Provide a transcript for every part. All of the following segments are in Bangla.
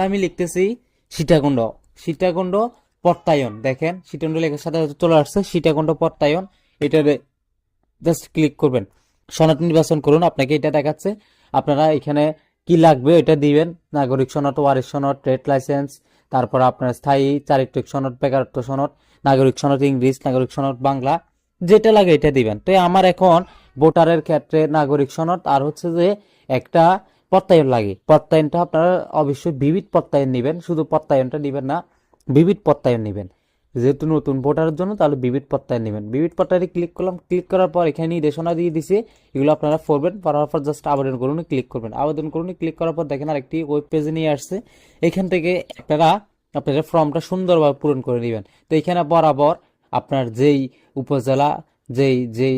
তা আমি লিখতেছি সীতাকুণ্ড। সীতাকুণ্ড প্রত্যায়ন, দেখেন সীতাকুণ্ড লেখার সাথে চলে আসছে, সীতাকুণ্ড প্রত্যায়ন। এটারে জাস্ট ক্লিক করবেন। সনদ নির্বাচন করুন, আপনাকে এটা দেখাচ্ছে। আপনারা এখানে কি লাগবে এটা দিবেন। নাগরিক সনদ, ওয়ারিশ সনদ, ট্রেড লাইসেন্স, তারপর আপনার স্থায়ী চারিত্রিক সনদ, বেকারত্ব সনদ, নাগরিক সনদ ইংলিশ নাগরিক সনদ বাংলা, যেটা লাগে এটা দিবেন। তো আমার এখন ভোটারের ক্ষেত্রে নাগরিক সনদ, আর হচ্ছে যে একটা প্রত্যয়ন লাগে। প্রত্যয়নটা আপনারা অবশ্যই বিবিধ প্রত্যয়ন নেবেন। শুধু প্রত্যয়নটা নেবেন না, বিবিধ প্রত্যয়ন নেবেন। যেহেতু নতুন ভোটারের জন্য, তাহলে বিবিধ প্রত্যয়ন নেবেন। বিবিধ প্রত্যয়নে ক্লিক করলাম ক্লিক করার পর এখানে নির্দেশনা দিয়ে দিছে। এগুলো আপনারা পড়বেন, পড়ার পর জাস্ট আবেদন করুন ক্লিক করবেন। আবেদন করুন ক্লিক করার পর দেখেন আরেকটি ওয়েব পেজে নিয়ে আসছে। এখান থেকে আপনারা আপনারা ফর্মটা সুন্দরভাবে পূরণ করে নেবেন। তো এখানে বরাবর আপনার যেই উপজেলা যেই যেই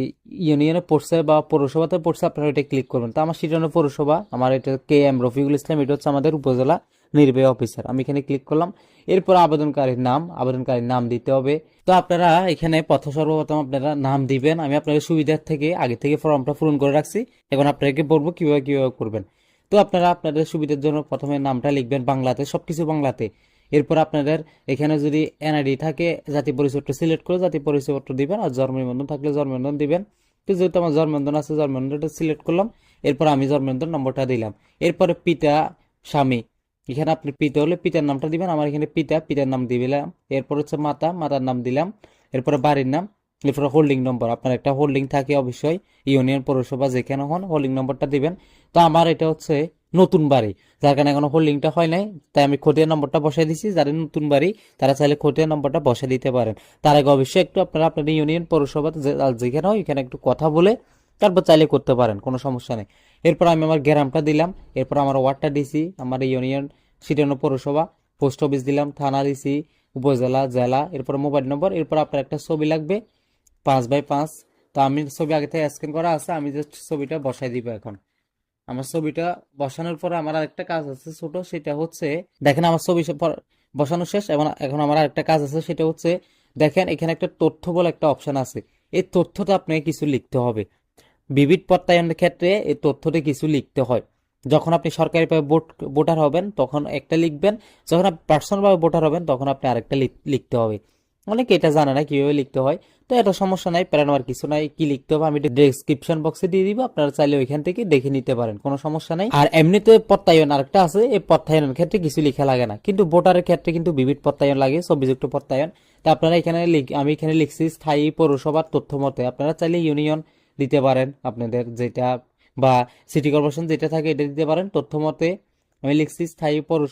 ইউনিয়নে পড়ছে বা পৌরসভাতে পড়ছে, আপনারা এটা ক্লিক করবেন। তো আমার সিটানো পৌরসভা, আমার এটা কে এম রফিকুল ইসলাম, এটা হচ্ছে আমাদের উপজেলা নির্বাহী অফিসার আমি এখানে ক্লিক করলাম। এরপর আবেদনকারীর নাম আবেদনকারীর নাম দিতে হবে। তো আপনারা এখানে প্রথম সর্বপ্রথম আপনারা নাম দিবেন। আমি আপনাদের সুবিধার থেকে, আগে থেকে ফর্মটা পূরণ করে রাখছি। এখন আপনাদেরকে বলব কীভাবে, কীভাবে করবেন। তো আপনারা আপনাদের সুবিধার জন্য প্রথমে নামটা লিখবেন বাংলাতে, সবকিছু বাংলাতে। এরপর আপনাদের এখানে যদি এনআইডি থাকে, জাতি পরিচয়পত্র সিলেক্ট করে জাতি পরিচয়পত্র দিবেন আর জন্ম নিবন্ধন থাকলে জন্ম নিবন্ধন দিবেন। তো যেহেতু আমার জন্ম নিবন্ধন আছে, জন্ম নিবন্ধনটা সিলেক্ট করলাম, এরপর আমি জন্ম নিবন্ধন নম্বরটা দিলাম। এরপরে পিতা, স্বামী। এখানে আপনি পিতা হলে পিতার নামটা দিবেন, আমার এখানে পিতা, পিতার নাম দিলাম। এরপর হচ্ছে মাতা, মাতার নাম দিলাম। এরপরে বাড়ির নাম, এরপরে হোল্ডিং নম্বর আপনার একটা হোল্ডিং থাকে অবশ্যই, ইউনিয়ন, পৌরসভা যেখানে হন হোল্ডিং নম্বরটা দিবেন। তো আমার এটা হচ্ছে নতুন বাড়ি। যার কারণে এখনও হোল্ডিংটা হয় নাই। তাই আমি খতিয়ান নম্বরটা বসাই দিছি। যারা নতুন বাড়ি, তারা চাইলে খতিয়ান নম্বরটা বসাই দিতে পারেন। তার আগে অবশ্যই একটু আপনারা আপনার ইউনিয়ন পৌরসভাতে যেখানে হয় এখানে একটু কথা বলে তারপর চাইলে করতে পারেন, কোনো সমস্যা নেই। এরপর আমি আমার গ্রামটা দিলাম। এরপর আমার ওয়ার্ডটা দিছি, আমার ইউনিয়ন সিটানো পৌরসভা পোস্ট অফিস দিলাম, থানা দিছি, উপজেলা, জেলা, এরপর মোবাইল নম্বর এরপর আপনার একটা ছবি লাগবে, পাঁচ বাই পাঁচ। তো আমি ছবি আগে থেকে স্ক্যান করা আছে, আমি জাস্ট ছবিটা বসাই দিব এখন। আমার ছবিটা বসানোর পরে আমার আরেকটা কাজ আছে ছোট, সেটা হচ্ছে, দেখেন আমার ছবি বসানো শেষ, এবং এখন আমার আরেকটা কাজ আছে, সেটা হচ্ছে, দেখেন এখানে একটা তথ্য বলে একটা অপশন আছে। এই তথ্যটা আপনাকে কিছু লিখতে হবে। বিবিধ প্রত্যয়নের ক্ষেত্রে এই তথ্যটা কিছু লিখতে হয়। যখন আপনি সরকারিভাবে ভোট, ভোটার হবেন, তখন একটা লিখবেন, যখন আপনি পার্সোনালভাবে ভোটার হবেন, তখন আপনি আরেকটা লিখ- লিখতে হবে। অনেকে এটা জানে না কীভাবে লিখতে হয়। তো এটা সমস্যা নাই প্যারা নেওয়ার কিছু নাই, কি লিখতে হবে আমি ডেসক্রিপশন বক্সে দিয়ে দিব, আপনারা চাইলে ওইখান থেকে দেখে নিতে পারেন, কোনো সমস্যা নাই। আর এমনিতে প্রত্যয়ন আরেকটা আছে, এই প্রত্যয়নের ক্ষেত্রে কিছু লিখা লাগে না, কিন্তু ভোটারের ক্ষেত্রে কিন্তু বিবিধ প্রত্যয়ন লাগে, ছবিযুক্ত প্রত্যয়ন। তো আপনারা এখানে আমি এখানে লিখছি স্থায়ী পৌরসভার তথ্য মতে, আপনারা চাইলে ইউনিয়ন দিতে পারেন, আপনাদের যেটা বা সিটি কর্পোরেশন যেটা থাকে এটা দিতে পারেন, তথ্য মতে। আমি লিখছি স্থায়ী পৌরসভা